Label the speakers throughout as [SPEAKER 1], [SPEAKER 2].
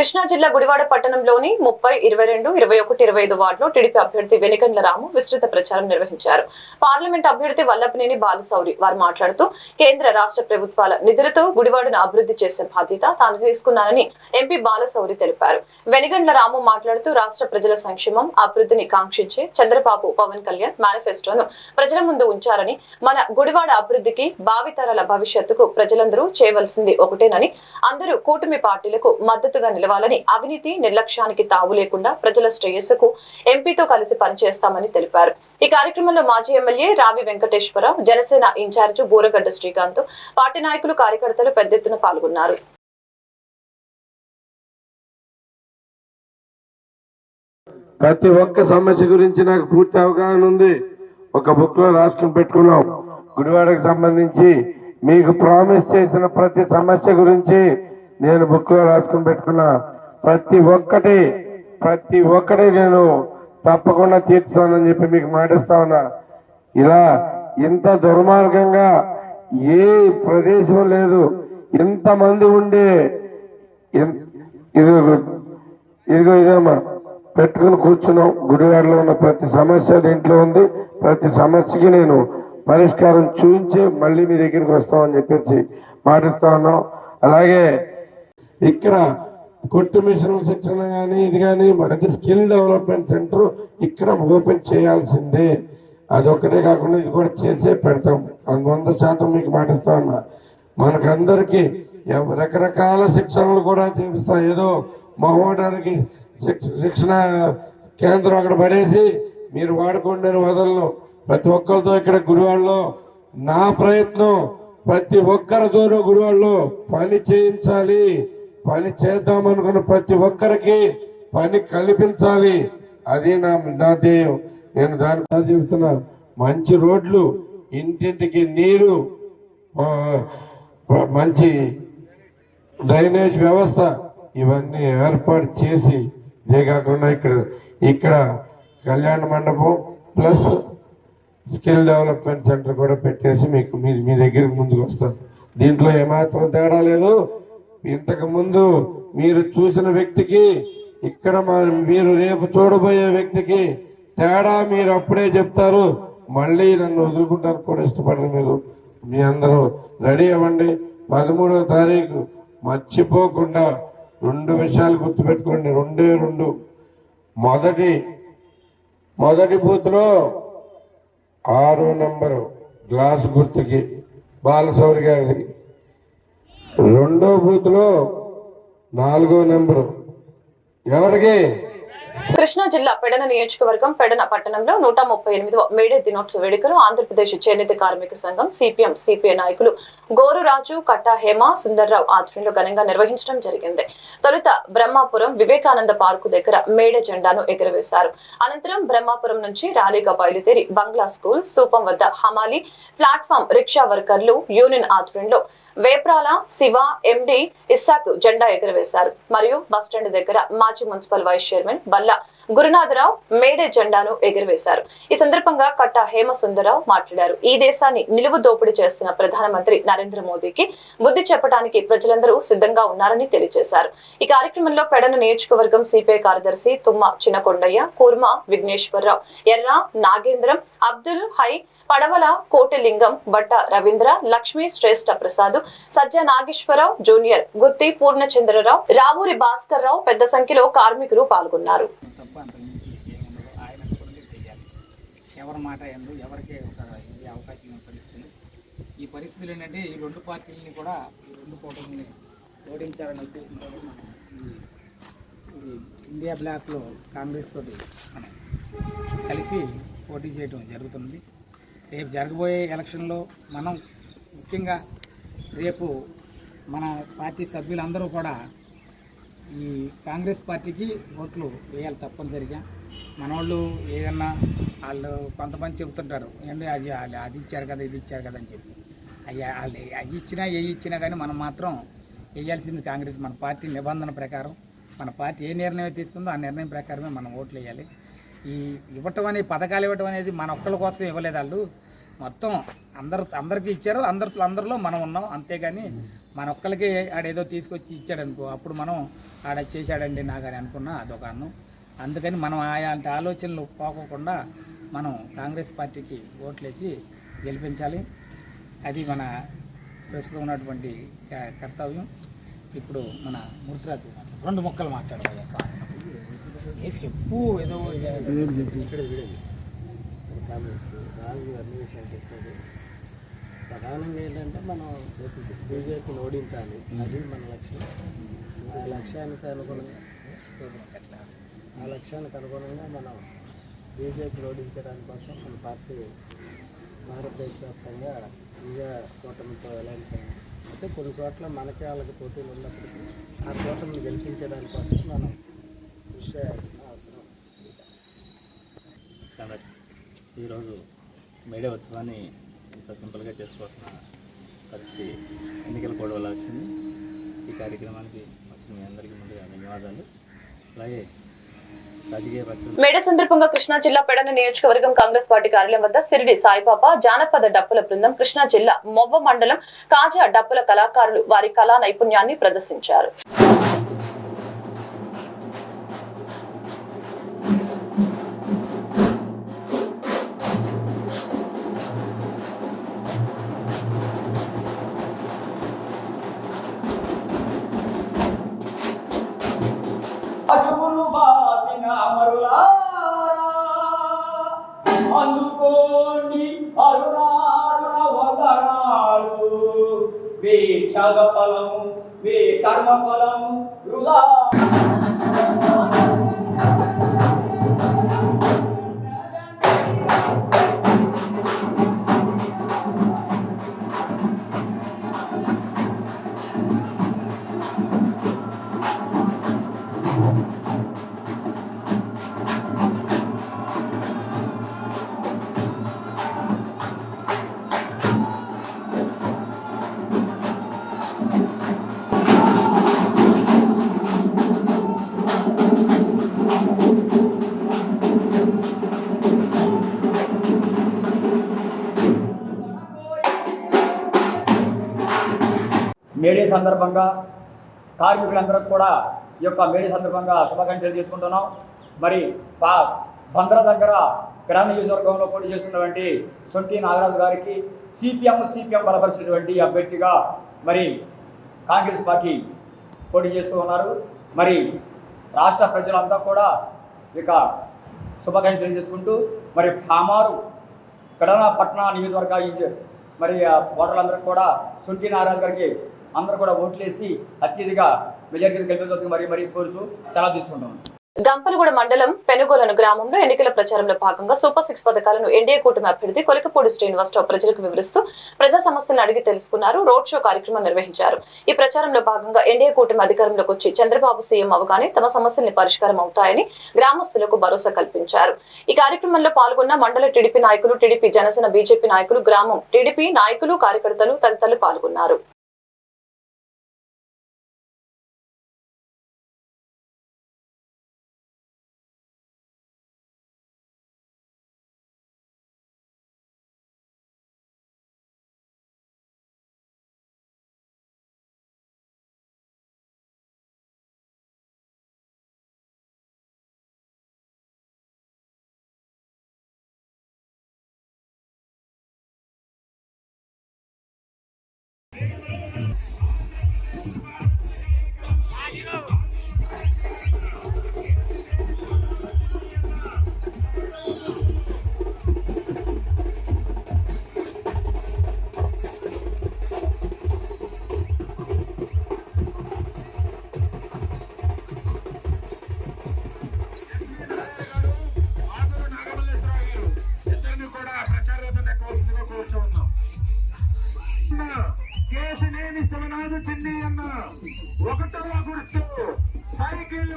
[SPEAKER 1] కృష్ణా జిల్లా గుడివాడ పట్టణంలోని ముప్పై ఇరవై రెండు ఇరవై ఒకటి ఇరవై ఐదు వార్డులో టీడీపీ అభ్యర్థి వెనిగండ్ల రాము విస్తృత ప్రచారం నిర్వహించారు. పార్లమెంట్ అభ్యర్థి వల్లభనేని బాలసౌరి వారు మాట్లాడుతూ కేంద్ర రాష్ట్ర ప్రభుత్వాల నిధులతో గుడివాడను అభివృద్ధి చేసే బాధ్యత తాను తీసుకున్నానని ఎంపీ బాలసౌరి తెలిపారు. వెనిగండ్ల రాము మాట్లాడుతూ రాష్ట్ర ప్రజల సంక్షేమం అభివృద్ధిని కాంక్షించే చంద్రబాబు పవన్ కళ్యాణ్ మేనిఫెస్టోను ప్రజల ముందు ఉంచారని మన గుడివాడ అభివృద్ధికి భావితరాల భవిష్యత్తుకు ప్రజలందరూ చేయవలసింది ఒకటేనని అందరూ కూటమి పార్టీలకు మద్దతుగా తేవాలని అవినీతి నిర్లక్ష్యానికి తావు లేకుండా ప్రజల శ్రేయస్సుకు ఎంపీతో కలిసి పనిచేస్తామని తెలిపారు. ఈ కార్యక్రమంలో మాజీ MLA Ravi Venkateswara Rao Janasena incharge Buragadda Srikanth party నాయకులు కార్యకర్తలు పెద్ద ఎత్తున పాల్గొన్నారు.
[SPEAKER 2] ప్రతి ఒక్క సమస్య గురించి నాకు పూర్తి అవగాహన ఉంది. ఒక బుక్లో రాసుకుని పెట్టుకున్నాం. గుడివాడకు సంబంధించి మీకు ప్రామిస్ చేసిన ప్రతి సమస్య గురించి నేను బుక్లో రాసుకుని పెట్టుకున్నా ప్రతి ఒక్కటి ప్రతి ఒక్కటి నేను తప్పకుండా తీర్చుతానని చెప్పి మీకు మాటిస్తా ఉన్నా. ఇలా ఇంత దుర్మార్గంగా ఏ ప్రదేశం లేదు. ఇంతమంది ఉండే ఇన్- ఇది ఇదిగో ఇదేమ్మా. పెట్టుకుని కూర్చున్నాం. గుడివాడలో ఉన్న ప్రతి సమస్య దీంట్లో ఉంది. ప్రతి సమస్యకి నేను పరిష్కారం చూపించి మళ్ళీ మీ దగ్గరికి వస్తామని చెప్పేసి మాటిస్తా ఉన్నాం. అలాగే ఇక్కడ కొట్టు మిషన్ శిక్షణ కానీ ఇది కానీ మనకి స్కిల్ డెవలప్మెంట్ సెంటర్ ఇక్కడ ఓపెన్ చేయాల్సిందే. అదొక్కటే కాకుండా ఇది కూడా చేసే పెడతాం. అది వంద శాతం మీకు మాటిస్తా ఉన్నా. మనకందరికి రకరకాల శిక్షణలు కూడా చేపిస్తాం. ఏదో మహోడానికి శిక్ష- శిక్షణ కేంద్రం అక్కడ పడేసి మీరు వాడుకోండి అని వదలను. ప్రతి ఒక్కరితో ఇక్కడ గుడివాడలో నా ప్రయత్నం ప్రతి ఒక్కరితోనూ గుడివాడలో పని చేయించాలి. పని చేద్దాం అనుకున్న ప్రతి ఒక్కరికి పని కల్పించాలి. అది నా నా ధ్యేయం. నేను దాని చెబుతున్నా మంచి రోడ్లు ఇంటింటికి నీరు మంచి డ్రైనేజ్ వ్యవస్థ ఇవన్నీ ఏర్పాటు చేసి ఇదే కాకుండా ఇక్కడ ఇక్కడ కళ్యాణ మండపం ప్లస్ స్కిల్ డెవలప్మెంట్ సెంటర్ కూడా పెట్టేసి మీకు మీ మీ దగ్గరికి ముందుకు వస్తాను. దీంట్లో ఏమాత్రం తేడా లేదు. ఇంతకు ముందు మీరు చూసిన వ్యక్తికి ఇక్కడ మా- మీరు రేపు చూడబోయే వ్యక్తికి తేడా మీరు అప్పుడే చెప్తారు. మళ్ళీ నన్ను వదులుకుంటారు కూడా ఇష్టపడరు మీరు. మీ అందరూ రెడీ అవ్వండి. పదమూడవ తారీఖు మర్చిపోకుండా రెండు విషయాలు గుర్తుపెట్టుకోండి. రెండే రెండు. మొదటి మొదటి బూత్లో ఆరో నెంబరు గ్లాస్ గుర్తుకి బాలసౌరి గారిది. రెండో బూత్లో నాలుగో నెంబరు. ఎవరికి?
[SPEAKER 1] కృష్ణా జిల్లా పెడన నియోజకవర్గం పెడన పట్టణంలో నూట ముప్పై ఎనిమిదవ మేడే దినోత్సవ వేడుకలు ఆంధ్రప్రదేశ్ చేనేత కార్మిక సంఘం సిపిఎం సిపిఐ నాయకులు గోరురాజు కట్టా హేమ సుందర్రావు ఆధ్వర్యంలో ఘనంగా నిర్వహించడం జరిగింది. తొలుత బ్రహ్మాపురం వివేకానంద పార్కు దగ్గర మేడే జెండాను ఎగురవేశారు. అనంతరం బ్రహ్మాపురం నుంచి ర్యాలీగా బయలుదేరి బంగ్లా స్కూల్ స్తూపం వద్ద హమాలి ప్లాట్ఫామ్ రిక్షా వర్కర్లు యూనియన్ ఆధ్వర్యంలో వేప్రాల శివ ఎండి ఇస్సాక్ జెండా ఎగురవేశారు. మరియు బస్టాండ్ దగ్గర మాజీ municipal vice chairman Balla Gurunatha Rao May Day జెండాను ఎగురవేశారు. ఈ సందర్భంగా కట్టా హేమసుందరరావు మాట్లాడారు. ఈ దేశాన్ని నిలువు దోపిడీ చేస్తున్న ప్రధానమంత్రి నరేంద్ర మోదీకి బుద్ధి చెప్పడానికి ప్రజలందరూ సిద్ధంగా ఉన్నారని తెలియజేశారు. ఈ కార్యక్రమంలో పెడన నియోజకవర్గం సిపిఐ కార్యదర్శి తుమ్మ చిన్నకొండయ్య కూర్మ విఘ్నేశ్వరరావు ఎర్ర నాగేంద్రం అబ్దుల్ హై పడవల కోటిలింగం బట్ట రవీంద్ర లక్ష్మీ శ్రేష్ఠ ప్రసాద్ సజ్జ నాగేశ్వరరావు జూనియర్ గుత్తి పూర్ణచంద్రరావు రావూరి భాస్కర్ రావు పెద్ద సంఖ్యలో కార్మికులు పాల్గొన్నారు.
[SPEAKER 3] ఎవరి మాట ఎందు ఎవరికి ఒక ఇది అవకాశం పరిస్థితులు. ఈ పరిస్థితులు ఏంటంటే ఈ రెండు పార్టీలని కూడా ఈ రెండు కూటమిని ఓడించాలనే ఉద్దేశంతో మనం ఈ- ఇది ఇండియా బ్లాక్లో కాంగ్రెస్ తోటి మనం కలిసి పోటీ చేయడం జరుగుతుంది. రేపు జరగబోయే ఎలక్షన్లో మనం ముఖ్యంగా రేపు మన పార్టీ సభ్యులందరూ కూడా ఈ కాంగ్రెస్ పార్టీకి ఓట్లు వేయాలి తప్పనిసరిగా. మన వాళ్ళు ఏదన్నా వాళ్ళు కొంతమంది చెబుతుంటారు ఏంటి అది వాళ్ళు అది ఇచ్చారు కదా ఇది ఇచ్చారు కదా అని చెప్పి. అయ్యా వాళ్ళు అవి ఇచ్చినా ఏ ఇచ్చినా కానీ మనం మాత్రం వేయాల్సింది కాంగ్రెస్. మన పార్టీ నిబంధన ప్రకారం మన పార్టీ ఏ నిర్ణయం తీసుకుందో ఆ నిర్ణయం ప్రకారమే మనం ఓట్లు వేయాలి. ఈ ఇవ్వటం అనే పథకాలు ఇవ్వటం అనేది మన ఒక్కళ్ళ కోసం ఇవ్వలేదు వాళ్ళు. మొత్తం అందరు అందరికీ ఇచ్చారు. అందరు అందరిలో మనం ఉన్నాం. అంతేగాని మన ఒక్కరికి ఆడేదో తీసుకొచ్చి ఇచ్చాడనుకో అప్పుడు మనం ఆడ చేశాడండి నాకు అనుకున్నా అనుకున్న అదొక అన్నం. అందుకని మనం అలాంటి ఆలోచనలు పోకోకుండా మనం కాంగ్రెస్ పార్టీకి ఓట్లేసి గెలిపించాలి. అది మన ప్రస్తుతం ఉన్నటువంటి కర్తవ్యం. ఇప్పుడు మన మూర్తిరాజు రెండు మొక్కలు మాట్లాడాలి ఏ చెప్పు ఏదో
[SPEAKER 4] కామెంట్స్ రాజు అన్ని విషయాలు ప్రధానంగా ఏంటంటే మనం బీజేపీని ఓడించాలి. అది మన లక్ష్యం. ఆ లక్ష్యానికి అనుగుణంగా ఆ లక్ష్యానికి అనుగుణంగా మనం బీజేపీ ఓడించడానికి కోసం మన పార్టీ భారతదేశ వ్యాప్తంగా ఇదే కూటమితో అలయన్స్ అయింది. అయితే కొన్ని చోట్ల మనకే వాళ్ళకి పోటీలు ఉన్నప్పటికీ ఆ కూటమిని గెలిపించడానికి కోసం మనం కృషి చేయాల్సిన అవసరం
[SPEAKER 5] కాంగ్రెస్ ఈరోజు మేడే ఉత్సవాన్ని ఇంత సింపుల్గా చేసుకోవాల్సిన పరిస్థితి ఎన్నికల కోడ్ వల్ల వచ్చింది. ఈ కార్యక్రమానికి వచ్చిన మీ అందరికీ ముందుగా ధన్యవాదాలు. అలాగే
[SPEAKER 1] మేడ సందర్భంగా కృష్ణా జిల్లా పెడన నియోజకవర్గం కాంగ్రెస్ పార్టీ కార్యాలయం వద్ద సిరిడి సాయిబాబా జానపద డప్పుల బృందం కృష్ణా జిల్లా మొవ్వ మండలం కాజా డప్పుల కళాకారులు వారి కళా నైపుణ్యాన్ని ప్రదర్శించారు.
[SPEAKER 6] సందర్భంగా కార్మికులందరూ కూడా ఈ యొక్క మేడే సందర్భంగా శుభాకాంక్షలు చేసుకుంటున్నాం మరి పా బంద్ర దగ్గర గ్రామ నియోజకవర్గంలో పోటీ చేస్తున్నటువంటి సొంటి నాగరాజు గారికి సిపిఎం సిపిఎం బలపరిచినటువంటి అభ్యర్థిగా మరి కాంగ్రెస్ పార్టీ పోటీ చేస్తూ ఉన్నారు. మరి రాష్ట్ర ప్రజలంతా కూడా ఇక శుభాకాంక్షలు చేసుకుంటూ మరి పామారు కడన పట్టణ నియోజకవర్గ మరి ఓటర్లందరికీ కూడా సుంటి నారాయణ గారికి అందరూ కూడా ఓట్లేసి అత్యధిక మెజార్టీ గెలిపించవచ్చు మరి మరీ కోరుతూ సెలవు తీసుకుంటాం
[SPEAKER 1] గంపలగూడ మండలం పెనుగోలను గ్రామంలో ఎన్నికల ప్రచారంలో భాగంగా సూపర్ సిక్స్ పథకాలను ఎన్డీఏ కూటమి అభ్యర్థి కొలికపూడి శ్రీనివాసరావు ప్రజలకు వివరిస్తూ ప్రజా సమస్యలను అడిగి తెలుసుకున్నారు రోడ్ షో కార్యక్రమం నిర్వహించారు. ఈ ప్రచారంలో భాగంగా ఎన్డీఏ కూటమి అధికారంలోకి వచ్చి చంద్రబాబు సీఎం అవగానే తమ సమస్యల్ని పరిష్కారం అవుతాయని గ్రామస్తులకు భరోసా కల్పించారు. ఈ కార్యక్రమంలో పాల్గొన్న మండల టీడీపీ నాయకులు టీడీపీ జనసేన బీజేపీ నాయకులు గ్రామం టీడీపీ నాయకులు కార్యకర్తలు తదితరులు పాల్గొన్నారు.
[SPEAKER 7] Thank you.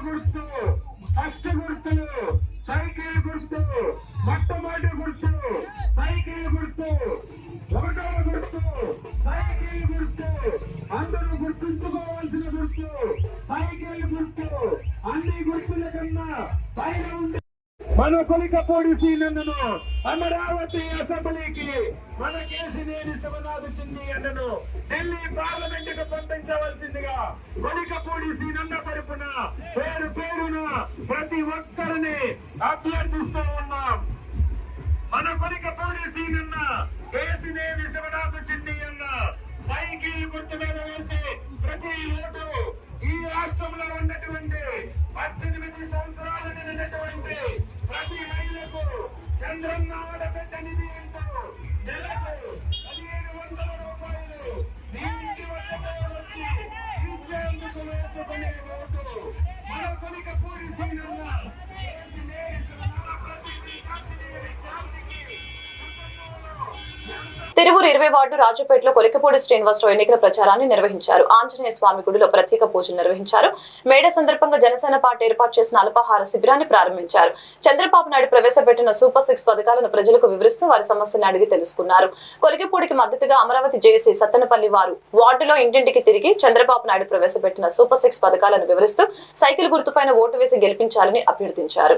[SPEAKER 7] గుర్తు ఫస్ట్ గుర్తులు సైకిల్ గుర్తు మొట్టమొదటి
[SPEAKER 2] కొలికపూడి సీనన్నను అమరావతి అసెంబ్లీకి మన కేసినేని శివనాథ్ చింది అన్నను ఢిల్లీ పార్లమెంట్కు పంపించవలసిందిగా కొలికపూడి సీనన్న తరపున పేరు పేరున ప్రతి ఒక్కరిని అభ్యర్థిస్తూ ఉన్నాం. మన కొలికపూడి సీనన్న కేసినేని శివనాథ్ చింది అన్న సైకిల్ గుర్తు మీద వేసి ప్రతి ఓటు ఈ రాష్ట్రంలో ఉన్నటువంటి పద్దెనిమిది సంవత్సరాలు నిండినటువంటి ప్రతి మహిళకు చంద్రన్న ఆడబిడ్డ నిధి అంటూ. నెలకు పదిహేడు వందల రూపాయలు. దీనికి వచ్చి ఇచ్చేందుకు వేసుకునే ఓటు మన కొలికపూడి
[SPEAKER 1] తిరువురు ఇరవై వార్డు రాజుపేటలో కొలికపూడి శ్రీనివాసరావు ఎన్నికల ప్రచారాన్ని నిర్వహించారు. ఆంజనేయ స్వామి గుడిలో ప్రత్యేక పూజలు నిర్వహించారు. మేడ సందర్భంగా జనసేన పార్టీ ఏర్పాటు చేసిన అల్పాహార శిబిరాన్ని ప్రారంభించారు. చంద్రబాబు నాయుడు ప్రవేశపెట్టిన సూపర్ సిక్స్ పథకాలను ప్రజలకు వివరిస్తూ వారి సమస్యలను అడిగి తెలుసుకున్నారు. కొలికపూడికి మద్దతుగా అమరావతి జేఏసీ సత్తనపల్లి వారు వార్డులో ఇంటింటికి తిరిగి చంద్రబాబు నాయుడు ప్రవేశపెట్టిన సూపర్ సిక్స్ పథకాలను వివరిస్తూ సైకిల్ గుర్తుపైన ఓటు వేసి గెలిపించాలని అభ్యర్థించారు.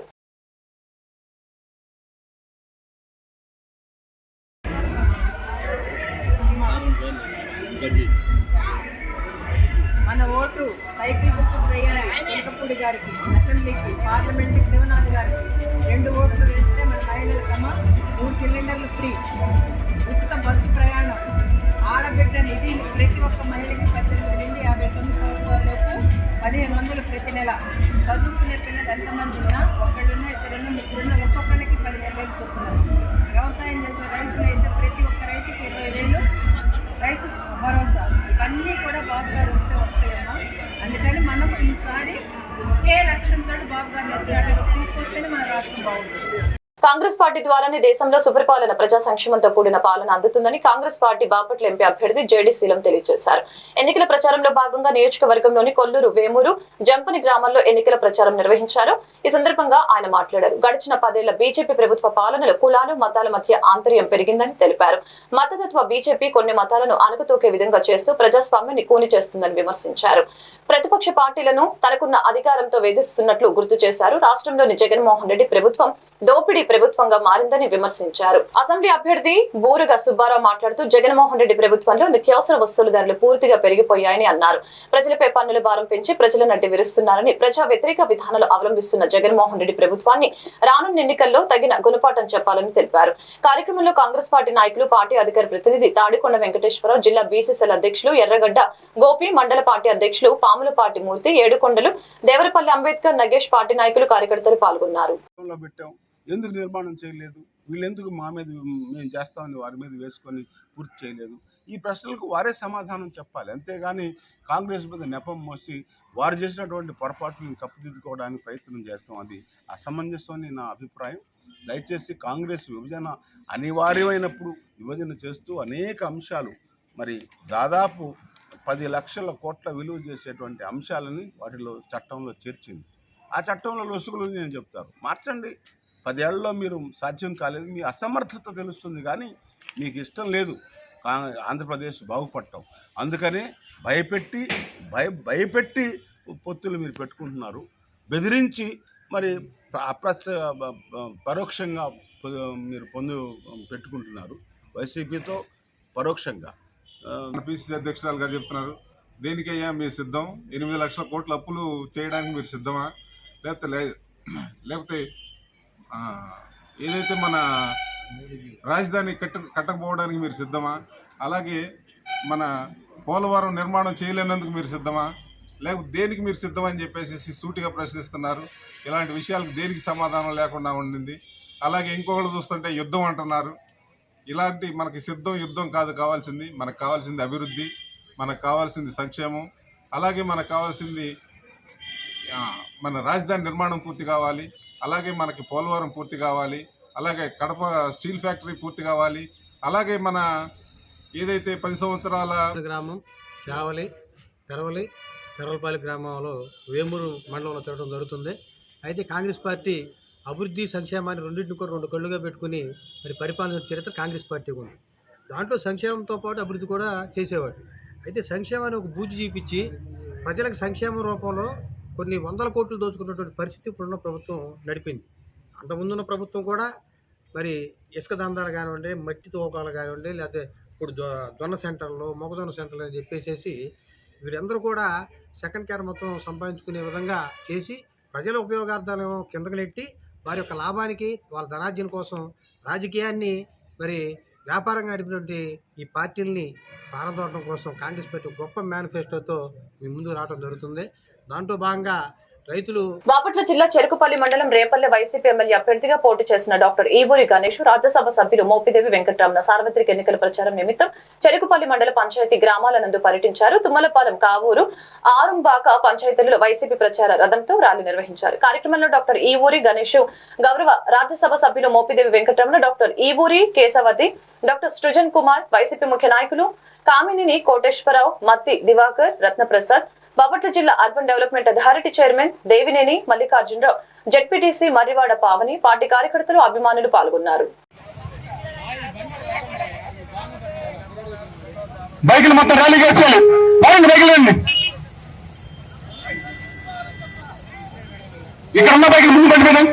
[SPEAKER 7] ఫ్రీ. ఉచిత బస్సు ప్రయాణం. ఆడబిడ్డ నిధి ప్రతి ఒక్క మహిళకి పద్దెనిమిది నుండి యాభై తొమ్మిది సంవత్సరాల లోపు పదిహేను వందలు ప్రతి నెల. చదువుకునే పిల్లలు ఎంతమంది ఉన్నా ఒకళ్ళున్నా ఇద్దరున్నా ముగ్గురున్నా ఒక్కొక్కరికి పదిహేను వేలు చెప్తున్నారు. వ్యవసాయం చేసే రైతులు అయితే ప్రతి ఒక్క రైతుకి ఇరవై వేలు. రైతు భరోసా. ఇవన్నీ కూడా బాబు గారు వస్తే వస్తాయమ్మా. అందుకని మనం ఈసారి ఒకే లక్ష్యంతో బాబు గారిని తీసుకొస్తేనే మన రాష్ట్రం బాగుంటుంది.
[SPEAKER 1] కాంగ్రెస్ పార్టీ ద్వారానే దేశంలో సుపరిపాలన ప్రజా సంక్షేమంతో కూడిన పాలన అందుతుందని కాంగ్రెస్ పార్టీ బాపట్ల ఎంపీ అభ్యర్థి జేడీ శీలం తెలియజేశారు. ఎన్నికల ప్రచారంలో భాగంగా నియోజకవర్గంలోని కొల్లూరు వేమూరు జంపని గ్రామాల్లో ఎన్నికల ప్రచారం నిర్వహించారు. ఈ సందర్భంగా ఆయన మాట్లాడారు. గడిచిన పదేళ్ళ బీజేపీ ప్రభుత్వ పాలనలో కులాలు మతాల మధ్య ఆంతర్యం పెరిగిందని తెలిపారు. మతతత్వ బీజేపీ కొన్ని మతాలను అణుకుతోకే విధంగా చేస్తూ ప్రజాస్వామ్యాన్ని కూని చేస్తుందని విమర్శించారు. ప్రతిపక్ష పార్టీలను తనకున్న అధికారంతో వేధిస్తున్నట్లు గుర్తు చేశారు. రాష్ట్రంలోని జగన్మోహన్ రెడ్డి ప్రభుత్వం దోపిడీ ప్రభుత్వంగా మారిందని విమర్శించారు. అసెంబ్లీ అభ్యర్థి బూరుగా సుబ్బారావు మాట్లాడుతూ జగన్మోహన్ రెడ్డి ప్రభుత్వంలో నిత్యావసర వస్తువుల ధరలు పూర్తిగా పెరిగిపోయాయని అన్నారు. ప్రజలపై పన్నుల భారం పెంచి ప్రజలను నడ్డి విరుస్తున్నారని ప్రజా వ్యతిరేక విధానాలు అవలంబిస్తున్న జగన్మోహన్ రెడ్డి ప్రభుత్వాన్ని రానున్న ఎన్నికల్లో తగిన గుణపాఠం చెప్పాలని తెలిపారు. కార్యక్రమంలో కాంగ్రెస్ పార్టీ నాయకులు పార్టీ అధికార ప్రతినిధి తాడికొండ వెంకటేశ్వరరావు జిల్లా బీసీసీఎల్ అధ్యక్షులు ఎర్రగడ్డ గోపి మండల పార్టీ అధ్యక్షులు పాములపాటి మూర్తి ఏడుకొండలు దేవరపల్లి అంబేద్కర్ నగేష్ పార్టీ నాయకులు కార్యకర్తలు పాల్గొన్నారు.
[SPEAKER 8] ఎందుకు నిర్మాణం చేయలేదు? వీళ్ళెందుకు మా మీద మేము చేస్తామని వారి మీద వేసుకొని పూర్తి చేయలేదు? ఈ ప్రశ్నలకు వారే సమాధానం చెప్పాలి. అంతేగాని కాంగ్రెస్ మీద నెపం మోసి వారు చేసినటువంటి పొరపాట్లను కప్పుదిద్దుకోవడానికి ప్రయత్నం చేస్తాం. అది అసమంజసం అని నా అభిప్రాయం. దయచేసి కాంగ్రెస్ విభజన అనివార్యమైనప్పుడు విభజన చేస్తూ అనేక అంశాలు మరి దాదాపు పది లక్షల కోట్ల విలువ చేసేటువంటి అంశాలని వాటిలో చట్టంలో చేర్చింది. ఆ చట్టంలో లొసుగులు నేను చెప్తారు. మార్చండి. పదేళ్ళలో మీరు సాధ్యం కాలేదు. మీ అసమర్థత తెలుస్తుంది కానీ మీకు ఇష్టం లేదు. ఆంధ్రప్రదేశ్ బాగుపడటం. అందుకనే భయపెట్టి భయ భయపెట్టి పొత్తులు మీరు పెట్టుకుంటున్నారు. బెదిరించి మరి ప్ర- పరోక్షంగా పొ- మీరు పొందు పెట్టుకుంటున్నారు. వైసీపీతో పరోక్షంగా.
[SPEAKER 9] పిసిసి అధ్యక్షురాలు గారు చెప్తున్నారు. దేనికయ్యా మీరు సిద్ధం? ఎనిమిది లక్షల కోట్ల అప్పులు చేయడానికి మీరు సిద్ధమా? లేకపోతే లే లేకపోతే ఏదైతే మన రాజధాని కట్ట కట్టకపోవడానికి మీరు సిద్ధమా? అలాగే మన పోలవరం నిర్మాణం చేయలేనందుకు మీరు సిద్ధమా? లేకపోతే దేనికి మీరు సిద్ధమని చెప్పేసి సూటిగా ప్రశ్నిస్తున్నారు. ఇలాంటి విషయాలకు దేనికి సమాధానం లేకుండా ఉండింది? అలాగే ఇంకొకరు చూస్తుంటే యుద్ధం అంటున్నారు. ఇలాంటి మనకి సిద్ధం యుద్ధం కాదు కావాల్సింది. మనకు కావాల్సింది అభివృద్ధి మనకు కావాల్సింది సంక్షేమం. అలాగే మనకు కావాల్సింది మన రాజధాని నిర్మాణం పూర్తి కావాలి. అలాగే మనకి పోలవరం పూర్తి కావాలి అలాగే కడప స్టీల్ ఫ్యాక్టరీ పూర్తి కావాలి అలాగే మన ఏదైతే పది సంవత్సరాల
[SPEAKER 4] గ్రామం చావలి పెరవలి పెరవలపల్లి గ్రామంలో వేమూరు మండలంలో తిరగడం జరుగుతుంది. అయితే కాంగ్రెస్ పార్టీ అభివృద్ధి సంక్షేమాన్ని రెండింటిని కూడా రెండు కళ్ళుగా పెట్టుకుని మరి పరిపాలన చరిత్ర కాంగ్రెస్ పార్టీకి ఉంది. దాంట్లో సంక్షేమంతో పాటు అభివృద్ధి కూడా చేసేవాడు. అయితే సంక్షేమాన్ని ఒక బూజు చూపించి ప్రజలకు సంక్షేమ రూపంలో కొన్ని వందల కోట్లు దోచుకున్నటువంటి పరిస్థితి ఇప్పుడున్న ప్రభుత్వం నడిపింది.
[SPEAKER 10] అంతకుముందున్న ప్రభుత్వం కూడా మరి ఇసుక దందాలు కానివ్వండి మట్టి తోకాలు కానివ్వండి లేకపోతే ఇప్పుడు జొ జొన్న సెంటర్లు మొగజొన్న సెంటర్లు అని చెప్పేసేసి వీరందరూ కూడా సెకండ్ క్యార్ మొత్తం సంపాదించుకునే విధంగా చేసి ప్రజల ఉపయోగార్థాలేమో కిందకు నెట్టి వారి యొక్క లాభానికి వాళ్ళ ధనార్జన కోసం రాజకీయాన్ని మరి వ్యాపారంగా నడిపినటువంటి ఈ పార్టీల్ని పారదోడటం కోసం కాంగ్రెస్ పార్టీ గొప్ప మేనిఫెస్టోతో మీ ముందు రావడం జరుగుతుంది. దాంట్లో భాగంగా రైతులు
[SPEAKER 1] బాపట్ల జిల్లా చెరుకుపల్లి మండలం రేపల్లె వైసీపీ ఎమ్మెల్యే అభ్యర్థిగా పోటీ చేసిన డాక్టర్ ఈవూరి గణేష్ రాజ్యసభ సభ్యులు మోపిదేవి వెంకటరమణ సార్వత్రిక ఎన్నికల ప్రచారం నిమిత్తం చెరుకుపల్లి మండల పంచాయతీ గ్రామాల నందు పర్యటించారు. తుమ్మలపాలెం కావూరు ఆరుంబాక పంచాయతీలలో వైసీపీ ప్రచార రథంతో ర్యాలీ నిర్వహించారు. కార్యక్రమంలో డాక్టర్ ఈవూరి గణేష్ గౌరవ రాజ్యసభ సభ్యులు Mopidevi Venkataramana doctor Eevuri Keshavathi doctor Srujan Kumar YCP ముఖ్య నాయకులు కామినిని కోటేశ్వరరావు మత్తి దివాకర్ రత్నప్రసాద్ బాపట్ల జిల్లా urban development authority chairman Devineni Mallikarjuna Rao ZPTC Marrivada Pavani party కార్యకర్తలు అభిమానులు పాల్గొన్నారు.
[SPEAKER 5] బైకులు మొత్తం ర్యాలీగా వచ్చాయి బైకులు రండి. ఇక్కడ ఉన్న బైకులు ముందు బండి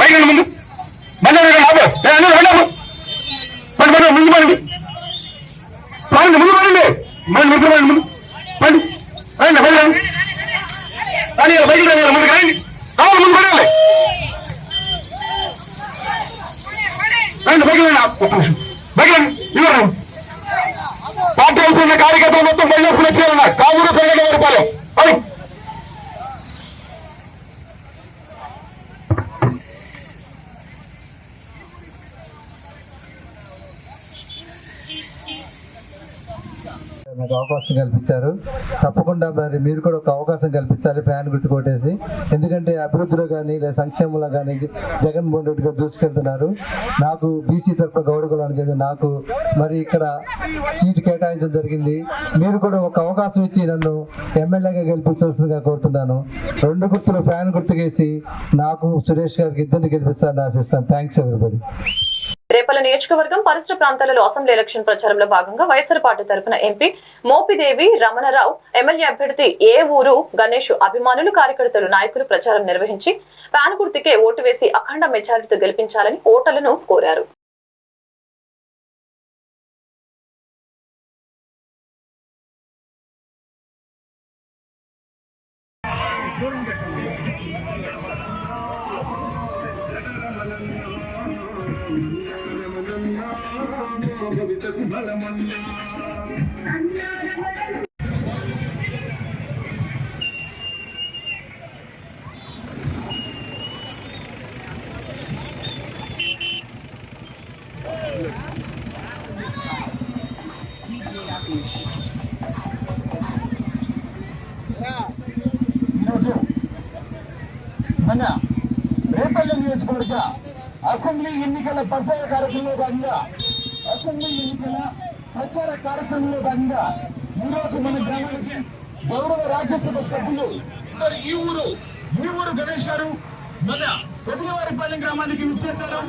[SPEAKER 5] బైకులు ముందు బండి మీద ఆపు. ఏ, అన్నీ రండి ఆపు. బండి బండి ముందు బండి రండి ముందు బండి బండి ముందు బండి ముందు బండి రండి బైక్ రండి రాని బైకులు రండి ముందుకు రండి రావాలి ముందు పడాలి రండి బైకులు రండి ఆపు. ఒక్క నిమిషం బైక్ రండి ఇవ్వండి పార్టీ హౌస్ ఉన్న కార్యకర్తలు మొత్తం బయలుదేరుకుని వచ్చారన్న కావురు తిరగడం రూపాయలు అది
[SPEAKER 11] నాకు అవకాశం కల్పించారు. తప్పకుండా మరి మీరు కూడా ఒక అవకాశం కల్పించాలి ఫ్యాన్ గుర్తు కొట్టేసి. ఎందుకంటే అభివృద్ధిలో కానీ లేదా సంక్షేమంలో కానీ జగన్మోహన్ రెడ్డి గారు దూసుకెళ్తున్నారు. నాకు బీసీ తరఫున గౌరవ చెందిన నాకు మరి ఇక్కడ సీటు కేటాయించడం జరిగింది. మీరు కూడా ఒక అవకాశం ఇచ్చి నన్ను ఎమ్మెల్యేగా గెలిపించాల్సిందిగా కోరుతున్నాను. రెండు గుర్తులు ఫ్యాన్ గుర్తుకేసి నాకు సురేష్ గారికి ఇద్దరిని గెలిపిస్తానని ఆశిస్తాను. థ్యాంక్స్ ఎవరిబడి
[SPEAKER 1] రేపల్ల నియోజకవర్గం పరిసర ప్రాంతాలలో అసెంబ్లీ ఎలక్షన్ ప్రచారంలో భాగంగా వైఎస్ఆర్ పార్టీ తరపున ఎంపీ మోపిదేవి రమణరావు ఎమ్మెల్యే అభ్యర్థి ఏ ఊరు గణేష్ అభిమానులు కార్యకర్తలు నాయకులు ప్రచారం నిర్వహించి ప్యాన్ గుర్తుకే ఓటు వేసి అఖండ మెజారిటీతో గెలిపించాలని ఓటర్లను కోరారు.
[SPEAKER 5] ఈరోజు మన రేపల్లి నియోజకవర్గ అసెంబ్లీ ఎన్నికల ప్రచార కార్యక్రమంలో భాగంగా అసెంబ్లీ ఎన్నికల ప్రచార కార్యక్రమంలో భాగంగా ఈరోజు మన గ్రామానికి గౌరవ రాజ్యసభ సభ్యులు ఈ ఊరు ఈ ఊరు గణేష్ గారు మన పొదిగవారిపాలెం గ్రామానికి విచ్చేశారు.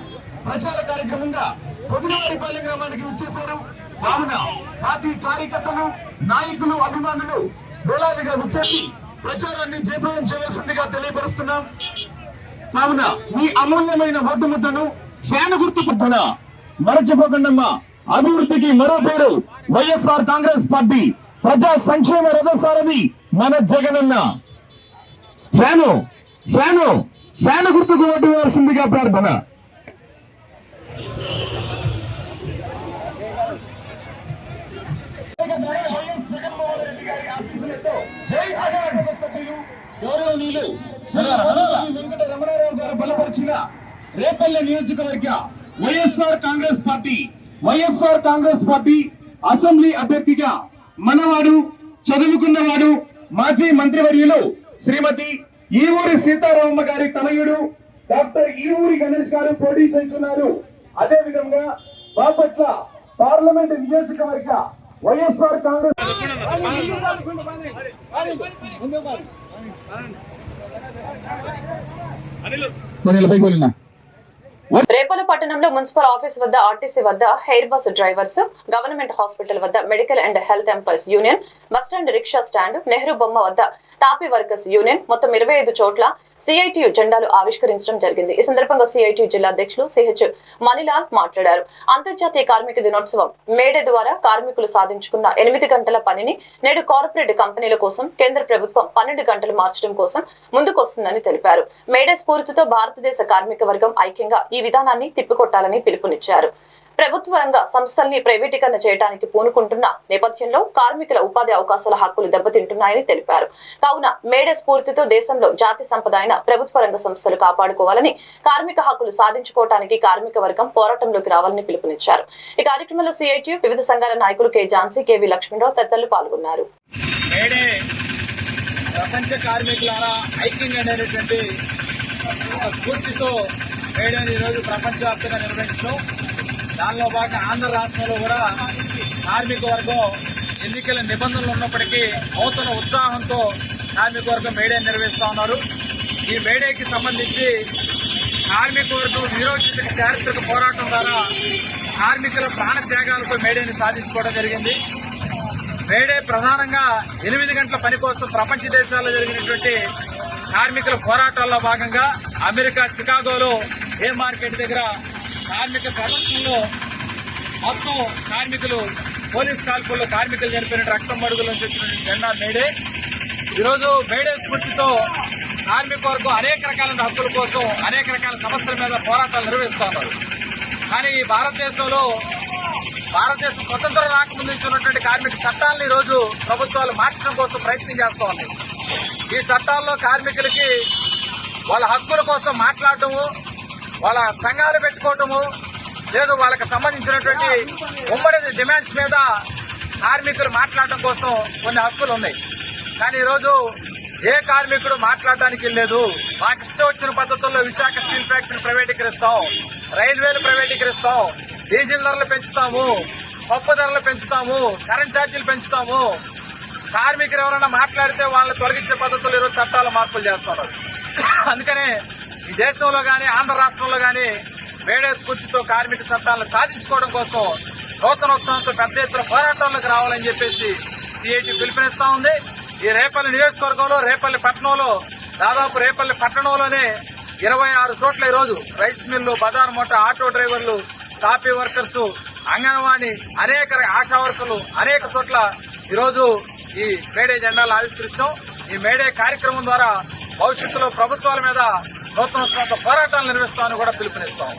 [SPEAKER 5] ప్రచార కార్యక్రమంగా పొదిగవారిపాలెం గ్రామానికి విచ్చేశారు. కావున పార్టీ కార్యకర్తలు నాయకులు అభిమానులు వేలాదిగా విచ్చేసి ప్రచారాన్ని జయప్రదం చేయవలసిందిగా తెలియపరుస్తున్నాం. కావున మీ అమూల్యమైన ఓటు ముద్దను గుర్తు గుర్తు పుట్టున మరచిపోకండమ్మా అభివృద్ధికి మరో పేరు వైఎస్ఆర్ కాంగ్రెస్ పార్టీ ప్రజా సంక్షేమ రథసారథి మన జగనన్న ఫ్యాను ఫ్యాను ఫ్యాన్ గుర్తుకు ఓటు వేయాల్సిందిగా ప్రార్థన వైఎస్ జగన్మోహన్ రెడ్డి గారి ఆశీస్సులతో జై జగన్ సభ్యులు గౌరవనీయులు వెంకట రమణారావు గారు బలపరిచిన రేపల్లె నియోజకవర్గ YSR Congress party YSR Congress party assembly అభ్యర్థిగా మనవాడు చదువుకున్నవాడు మాజీ మంత్రివర్యులు శ్రీమతి ఈవూరి సీతారామమ్మ గారి తనయుడు డాక్టర్ ఈవూరి గణేష్ గారు పోటీ చేస్తున్నారు. అదే విధంగా బాపట్ల పార్లమెంట్ నియోజకవర్గ వైఎస్ఆర్ కాంగ్రెస్ నేను పైకి వెళ్ళినా?
[SPEAKER 1] రేపల పట్టణంలో మున్సిపల్ ఆఫీస్ వద్ద ఆర్టీసీ వద్ద hire bus drivers government hospital వద్ద medical and health employees union bus stand rickshaw stand Nehru బొమ్మ వద్ద తాపీ వర్కర్స్ యూనియన్ మొత్తం ఇరవై ఐదు చోట్ల సిఐటియు జెండాలు ఆవిష్కరించడం జరిగింది. ఈ సందర్భంగా సిఐటియు జిల్లా అధ్యక్షులు సిహెచ్ మణిలాల్ మాట్లాడారు. అంతర్జాతీయ కార్మిక దినోత్సవం మేడే ద్వారా కార్మికులు సాధించుకున్న ఎనిమిది గంటల పనిని నేడు కార్పొరేట్ కంపెనీల కోసం కేంద్ర ప్రభుత్వం పన్నెండు గంటలు మార్చడం కోసం ముందుకొస్తుందని తెలిపారు. మేడే స్ఫూర్తితో భారతదేశ కార్మిక వర్గం ఐక్యంగా ఈ విధానాన్ని తిప్పికొట్టాలని పిలుపునిచ్చారు. ప్రభుత్వ రంగ సంస్థల్ని ప్రైవేటీకరణ చేయడానికి పూనుకుంటున్న నేపథ్యంలో కార్మికుల ఉపాధి అవకాశాల హక్కులు దెబ్బతింటున్నాయని తెలిపారు. కావున మేడే స్ఫూర్తితో దేశంలో జాతి సంపద అయిన ప్రభుత్వ రంగ సంస్థలు కాపాడుకోవాలని కార్మిక హక్కులు సాధించుకోవడానికి కార్మిక వర్గం పోరాటంలోకి రావాలని పిలుపునిచ్చారు. ఈ కార్యక్రమంలో సిఐటి వివిధ సంఘాల నాయకులు కె ఝాన్సీ కెవి లక్ష్మణరావు తదితరులు పాల్గొన్నారు.
[SPEAKER 12] ప్రపంచ కార్మికులారా ఐక్యంగా అనేటువంటి ఒక స్ఫూర్తితో మేడేని ఈరోజు ప్రపంచవ్యాప్తంగా నిర్వహించడం. దానిలో భాగంగా ఆంధ్ర రాష్ట్రంలో కూడా కార్మిక వర్గం ఎన్నికల నిబంధనలు ఉన్నప్పటికీ నూతన ఉత్సాహంతో కార్మిక వర్గం మేడే నిర్వహిస్తూ ఉన్నారు. ఈ మేడేకి సంబంధించి కార్మిక వర్గం నిరోధిత చారిత్రక పోరాటం ద్వారా కార్మికుల ప్రాణత్యాగాలతో మేడేని సాధించుకోవడం జరిగింది. మేడే ప్రధానంగా ఎనిమిది గంటల పని కోసం ప్రపంచ దేశాల్లో జరిగినటువంటి కార్మికుల పోరాటాల్లో భాగంగా అమెరికా చికాగోలో ఏ మార్కెట్ దగ్గర కార్మిక ప్రదర్శనలో మొత్తం కార్మికులు పోలీస్ కాల్పుల్లో కార్మికులు చనిపోయిన రక్తం మడుగుల నుంచి వచ్చిన జెండా మేడే. ఈరోజు మేడే స్ఫూర్తితో కార్మిక వర్గం అనేక రకాల హక్కుల కోసం అనేక రకాల సమస్యల మీద పోరాటాలు నిర్వహిస్తున్నారు కానీ ఈ భారతదేశంలో భారతదేశం స్వతంత్రం రాకముందు ఇచ్చినటువంటి కార్మిక చట్టాలను ఈరోజు రోజు ప్రభుత్వాలు మార్చడం కోసం ప్రయత్నం చేస్తూ ఉన్నాయి ఈ చట్టాల్లో కార్మికులకి వాళ్ళ హక్కుల కోసం మాట్లాడటము వాళ్ళ సంఘాలు పెట్టుకోవటము లేదు వాళ్ళకి సంబంధించినటువంటి ఉమ్మడి డిమాండ్స్ మీద కార్మికులు మాట్లాడటం కోసం కొన్ని హక్కులు ఉన్నాయి. కానీ ఈరోజు ఏ కార్మికుడు మాట్లాడడానికి లేదు. మాకు ఇష్టం వచ్చిన పద్ధతుల్లో విశాఖ స్టీల్ ఫ్యాక్టరీ ప్రైవేటీకరిస్తాం రైల్వేలు ప్రైవేటీకరిస్తాం డీజిల్ ధరలు పెంచుతాము పప్పు ధరలు పెంచుతాము కరెంట్ ఛార్జీలు పెంచుతాము. కార్మికులు ఎవరైనా మాట్లాడితే వాళ్ళని తొలగించే పద్ధతులు ఈరోజు చట్టాలు మార్పులు చేస్తున్నారు. అందుకనే ఈ దేశంలో కానీ ఆంధ్ర రాష్ట్రంలో కానీ మేడే స్ఫూర్తితో కార్మిక చట్టాలను సాధించుకోవడం కోసం నూతనోత్సవంతో పెద్ద ఎత్తున పోరాటంలోకి రావాలని చెప్పేసి సిఐటి పిలుపునిస్తా ఉంది. ఈ రేపల్లి నియోజకవర్గంలో రేపల్లి పట్టణంలో దాదాపు రేపల్లి పట్టణంలోనే ఇరవై ఆరు చోట్ల ఈరోజు రైస్ మిల్లు బజార్ మొట్ట ఆటో డ్రైవర్లు కాపీ వర్కర్స్ అంగన్వాణి అనేక ఆశా వర్కర్లు అనేక చోట్ల ఈరోజు ఈ మేడే జెండాలు ఆవిష్కరించాం. ఈ మేడే కార్యక్రమం ద్వారా భవిష్యత్తులో ప్రభుత్వాల మీద నూతనోత్సవంతో పోరాటాలు నిర్వహిస్తామని కూడా పిలుపునిస్తాం.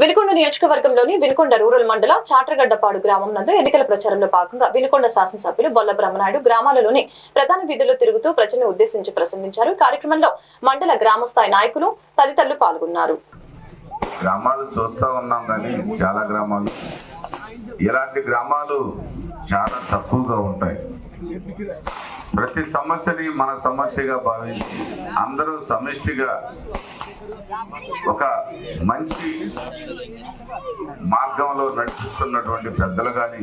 [SPEAKER 1] వినుకొండ నియోజకవర్గంలోని వినుకొండ రూరల్ మండల చాట్రగడ్డపాడు గ్రామం నందు ఎన్నికల ప్రచారంలో భాగంగా వినుకొండ శాసనసభ్యులు బొల్ల బ్రహ్మనాయుడు గ్రామాలలోని ప్రధాన వీధుల్లో తిరుగుతూ ప్రజలను ఉద్దేశించి ప్రసంగించారు. ఈ కార్యక్రమంలో మండల గ్రామస్థాయి నాయకులు తదితరులు పాల్గొన్నారు.
[SPEAKER 13] గ్రామాలు చూస్తూ ఉన్నాం కానీ చాలా గ్రామాలు. ఇలాంటి గ్రామాలు చాలా తక్కువగా ఉంటాయి. ప్రతి సమస్యని మన సమస్యగా భావించి అందరూ సమిష్టిగా ఒక మంచి మార్గంలో నడిపిస్తున్నటువంటి పెద్దలు కానీ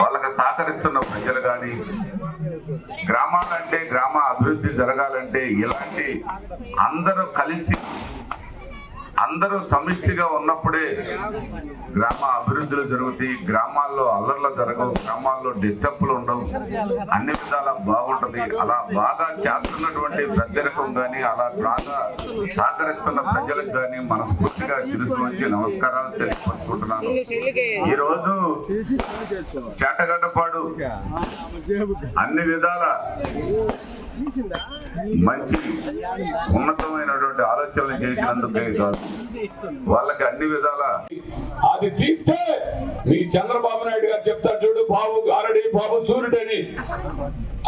[SPEAKER 13] వాళ్ళకి సహకరిస్తున్న ప్రజలు కానీ గ్రామాలంటే గ్రామ అభివృద్ధి జరగాలంటే ఇలాంటి అందరూ కలిసి అందరూ సమిష్టిగా ఉన్నప్పుడే గ్రామ అభివృద్ధులు జరుగుతాయి. గ్రామాల్లో అల్లర్లు జరగవు గ్రామాల్లో డిస్టర్బ్లు ఉండవు. అన్ని విధాలా బాగుంటుంది. అలా బాగా చేస్తున్నటువంటి పెద్దరికం కానీ అలా బాగా సహకరిస్తున్న ప్రజలకు కానీ మనస్ఫూర్తిగా శిరస్సు వచ్చి నమస్కారాలు తెలియపరుచుకుంటున్నాను. ఈ రోజు చేటగడ్డపాడు అన్ని విధాల మంచి ఉన్నతమైనటువంటి ఆలోచనలు చేసినందుకే కాదు. వాళ్ళకి అన్ని విధాల
[SPEAKER 5] అది తీస్తే మీ చంద్రబాబు నాయుడు గారు చెప్తారు చూడు బాబు గారడి బాబు సూర్యుడు అని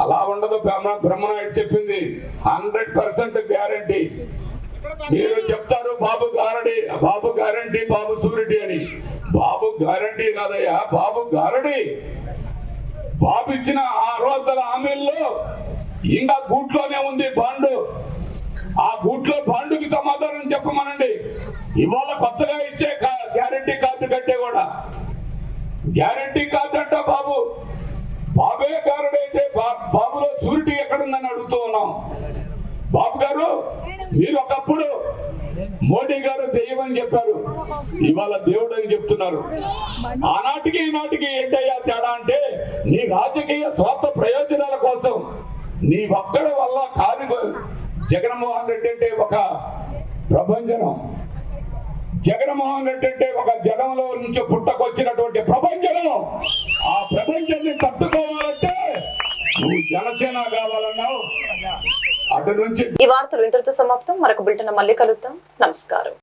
[SPEAKER 5] అలా ఉండదు బ్రహ్మ బ్రహ్మనాయుడు చెప్పింది. Hundred percent guarantee. మీరు చెప్తారు బాబు గారడి బాబు గ్యారంటీ బాబు సూర్యుడి అని. బాబు గ్యారంటీ కాదయ్యా బాబు గారడి. బాబు ఇచ్చిన ఆరు వందల హామీల్లో ఇంకా గూట్లోనే ఉంది బాండు. ఆ గూట్లో బాండుకి సమాధానం చెప్పమనండి. ఇవాళ కొత్తగా ఇచ్చే గ్యారంటీ కార్డు కంటే కూడా. గ్యారంటీ కార్డు అంట బాబు. బాబే గారుడైతే బాబులో సూరిటీ ఎక్కడుందని అడుగుతూ ఉన్నాం. బాబు గారు
[SPEAKER 14] మీరు ఒకప్పుడు మోడీ గారు దెయ్యం అని చెప్పారు. ఇవాళ దేవుడు అని చెప్తున్నారు. ఆనాటికి ఈనాటికి ఏంటయ్యా తేడా అంటే నీ రాజకీయ స్వార్థ ప్రయోజనాల కోసం నీ ఒక్కడి వల్ల కాదు జగన్మోహన్ రెడ్డి అంటే ఒక ప్రభంజనం. జగన్మోహన్ రెడ్డి అంటే ఒక జనంలో నుంచి పుట్టకొచ్చినటువంటి ప్రపంచం ఆ ప్రపంచాన్ని తట్టుకోవాలంటే నువ్వు జనసేన కావాలన్నావు. అటు నుంచి
[SPEAKER 1] ఈ వార్తలు ఇంతటితో సమాప్తం. మరొక బిల్టన్ మళ్ళీ కలుద్దాం. నమస్కారం.